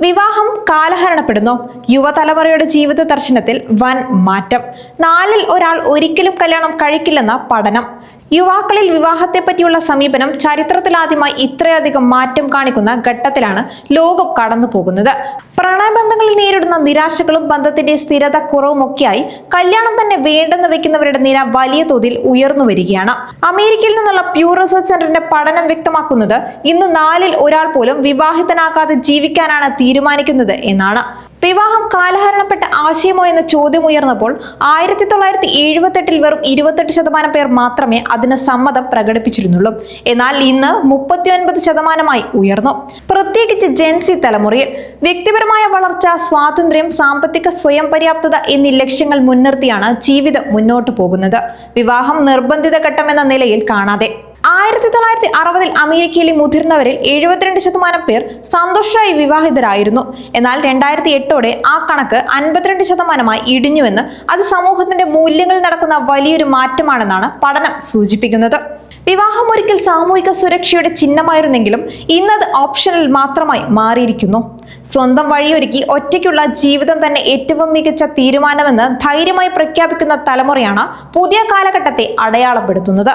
വിവാഹം കാലഹരണപ്പെടുന്നു. യുവതലമുറയുടെ ജീവിത ദർശനത്തിൽ വൻ മാറ്റം. നാലിൽ ഒരാൾ ഒരിക്കലും കല്യാണം കഴിക്കില്ലെന്ന പഠനം. യുവാക്കളിൽ വിവാഹത്തെ പറ്റിയുള്ള സമീപനം ചരിത്രത്തിലാദ്യമായി ഇത്രയധികം മാറ്റം കാണിക്കുന്ന ഘട്ടത്തിലാണ് ലോകം കടന്നു പോകുന്നത് പ്രണയബന്ധങ്ങളിൽ നേരിടുന്ന നിരാശകളും ബന്ധത്തിന്റെ സ്ഥിരത കുറവുമൊക്കെയായി കല്യാണം തന്നെ വേണ്ടെന്ന് വെക്കുന്നവരുടെ നിര വലിയ തോതിൽ ഉയർന്നു വരികയാണ്. അമേരിക്കയിൽ നിന്നുള്ള പ്യൂ റിസർച്ച് സെന്ററിന്റെ പഠനം വ്യക്തമാക്കുന്നത് ഇന്ന് നാലിൽ ഒരാൾ പോലും വിവാഹിതനാകാതെ ജീവിക്കാനാണ് തീരുമാനിക്കുന്നത് എന്നാണ്. വിവാഹം കാലഹരണപ്പെട്ട ആശയമോ എന്ന ചോദ്യം ഉയർന്നപ്പോൾ ആയിരത്തി തൊള്ളായിരത്തി എഴുപത്തെട്ടിൽ വെറും ഇരുപത്തെട്ട് ശതമാനം പേർ മാത്രമേ അതിന് സമ്മതം പ്രകടിപ്പിച്ചിരുന്നുള്ളൂ. എന്നാൽ ഇന്ന് മുപ്പത്തിയൊൻപത് ശതമാനമായി ഉയർന്നു. പ്രത്യേകിച്ച് ജെൻസി തലമുറയിൽ വ്യക്തിപരമായ വളർച്ച സ്വാതന്ത്ര്യം സാമ്പത്തിക സ്വയം പര്യാപ്തത എന്നീ ലക്ഷ്യങ്ങൾ മുൻനിർത്തിയാണ് ജീവിതം മുന്നോട്ടു പോകുന്നത്. വിവാഹം നിർബന്ധിത ഘട്ടമെന്ന നിലയിൽ കാണാതെ ആയിരത്തി തൊള്ളായിരത്തി അറുപതിൽ അമേരിക്കയിലെ മുതിർന്നവരിൽ എഴുപത്തിരണ്ട് ശതമാനം പേർ സന്തോഷമായി വിവാഹിതരായിരുന്നു. എന്നാൽ രണ്ടായിരത്തി എട്ടോടെ ആ കണക്ക് അൻപത്തിരണ്ട് ശതമാനമായി ഇടിഞ്ഞുവെന്ന് അത് സമൂഹത്തിന്റെ മൂല്യങ്ങളിൽ നടക്കുന്ന വലിയൊരു മാറ്റമാണെന്നാണ് പഠനം സൂചിപ്പിക്കുന്നത്. വിവാഹം ഒരിക്കൽ സാമൂഹിക സുരക്ഷയുടെ ചിഹ്നമായിരുന്നെങ്കിലും ഇന്നത് ഓപ്ഷണൽ മാത്രമായി മാറിയിരിക്കുന്നു. സ്വന്തം വഴിയൊരുക്കി ഒറ്റയ്ക്കുള്ള ജീവിതം തന്നെ ഏറ്റവും മികച്ച തീരുമാനമെന്ന് ധൈര്യമായി പ്രഖ്യാപിക്കുന്ന തലമുറയാണ് പുതിയ കാലഘട്ടത്തെ അടയാളപ്പെടുത്തുന്നത്.